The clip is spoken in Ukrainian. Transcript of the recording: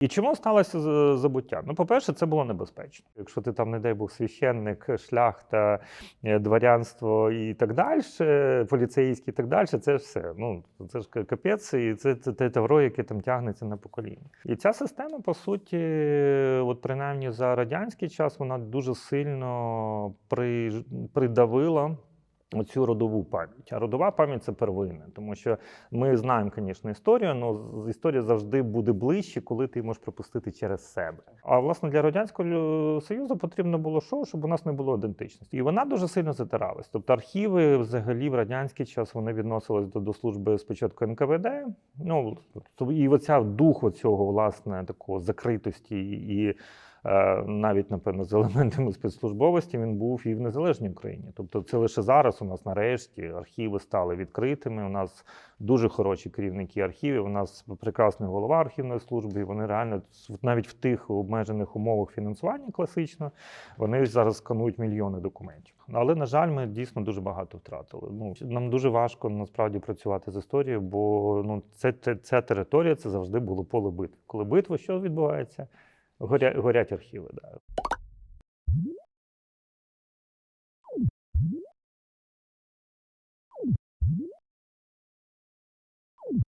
І чому сталося забуття? Ну, по-перше, це було небезпечно. Якщо ти там, не дай Бог, священник, шляхта, е, дворянство і так далі, поліцейські і так далі, це все. Ну, це ж ка- капець, і це, це те тавро, яке там тягнеться на покоління. І ця система, по суті, от принаймні за радянський час, вона дуже сильно при, придавила. Оцю родову пам'ять. А родова пам'ять це первинне, тому що ми знаємо, звісно, історію, але історія завжди буде ближче, коли ти можеш пропустити через себе. А власне для радянського союзу потрібно було що, щоб у нас не було ідентичності, і вона дуже сильно затиралась. Тобто архіви, взагалі, в радянський час вони відносились до, до служби спочатку НКВД. Ну і оця дух оцього, власне, такого закритості і. Е, Навіть напевно з елементами спецслужбовості він був і в незалежній Україні. Тобто, це лише зараз у нас нарешті архіви стали відкритими. У нас дуже хороші керівники архівів. У нас прекрасний голова архівної служби. І вони реально навіть в тих обмежених умовах фінансування класично вони зараз сканують мільйони документів. Але на жаль, ми дійсно дуже багато втратили. Ну нам дуже важко насправді працювати з історією, бо ну це, це ця територія це завжди було поле битви. Коли битва, що відбувається? Горя, горять архіви. Да.